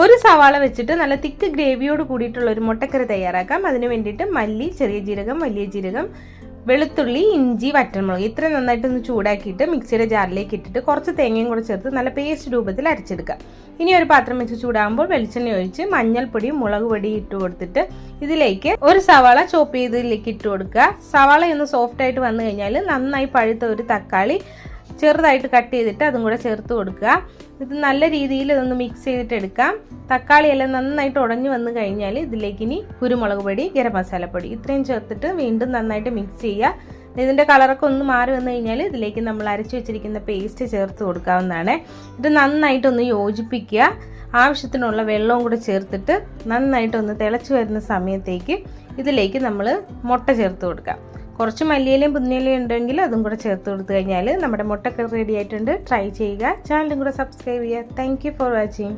ഒരു സവാള വെച്ചിട്ട് നല്ല തിക്ക് ഗ്രേവിയോട് കൂടിയിട്ടുള്ള ഒരു മുട്ടക്കറി തയ്യാറാക്കാം. അതിന് വേണ്ടിയിട്ട് മല്ലി ചെറിയ ജീരകം വലിയ ജീരകം വെളുത്തുള്ളി ഇഞ്ചി വറ്റൽമുളക് ഇത്രയും നന്നായിട്ടൊന്ന് ചൂടാക്കിയിട്ട് മിക്സിയുടെ ജാറിലേക്ക് ഇട്ടിട്ട് കുറച്ച് തേങ്ങയും കൂടെ ചേർത്ത് നല്ല പേസ്റ്റ് രൂപത്തിൽ അരച്ചെടുക്കുക ഇനി ഒരു പാത്രം വെച്ച് ചൂടാകുമ്പോൾ വെളിച്ചെണ്ണ ഒഴിച്ച് മഞ്ഞൾപ്പൊടി മുളക് പൊടി ഇട്ട് കൊടുത്തിട്ട് ഇതിലേക്ക് ഒരു സവാള ചോപ്പ് ചെയ്തതിലേക്ക് ഇട്ട് കൊടുക്കുക. സവാള ഒന്ന് സോഫ്റ്റ് ആയിട്ട് വന്നു കഴിഞ്ഞാൽ നന്നായി പഴുത്ത ഒരു തക്കാളി ചെറുതായിട്ട് കട്ട് ചെയ്തിട്ട് അതും കൂടെ ചേർത്ത് കൊടുക്കുക. ഇത് നല്ല രീതിയിൽ ഇതൊന്ന് മിക്സ് ചെയ്തിട്ട് എടുക്കാം. തക്കാളി എല്ലാം നന്നായിട്ട് ഉടഞ്ഞു വന്നു കഴിഞ്ഞാൽ ഇതിലേക്ക് ഇനി കുരുമുളക് പൊടി ഗരം മസാലപ്പൊടി ഇത്രയും ചേർത്തിട്ട് വീണ്ടും നന്നായിട്ട് മിക്സ് ചെയ്യുക. ഇതിന്റെ കളറൊക്കെ ഒന്ന് മാറി വന്നു കഴിഞ്ഞാൽ ഇതിലേക്ക് നമ്മൾ അരച്ചു വെച്ചിരിക്കുന്ന പേസ്റ്റ് ചേർത്ത് കൊടുക്കാവുന്നതാണ്. ഇത് നന്നായിട്ടൊന്ന് യോജിപ്പിക്കുക. ആവശ്യത്തിനുള്ള വെള്ളവും കൂടെ ചേർത്തിട്ട് നന്നായിട്ടൊന്ന് തിളച്ച് വരുന്ന സമയത്തേക്ക് ഇതിലേക്ക് നമ്മൾ മുട്ട ചേർത്ത് കൊടുക്കാം. കുറച്ച് മല്ലിയിലയും പുതിനയിലയും ഉണ്ടെങ്കിൽ അതും കൂടെ ചേർത്ത് കൊടുത്തു കഴിഞ്ഞാൽ നമ്മുടെ മുട്ടക്കറി റെഡി ആയിട്ടുണ്ട്. ട്രൈ ചെയ്യുക. ചാനലും കൂടെ സബ്സ്ക്രൈബ് ചെയ്യുക. Thank for watching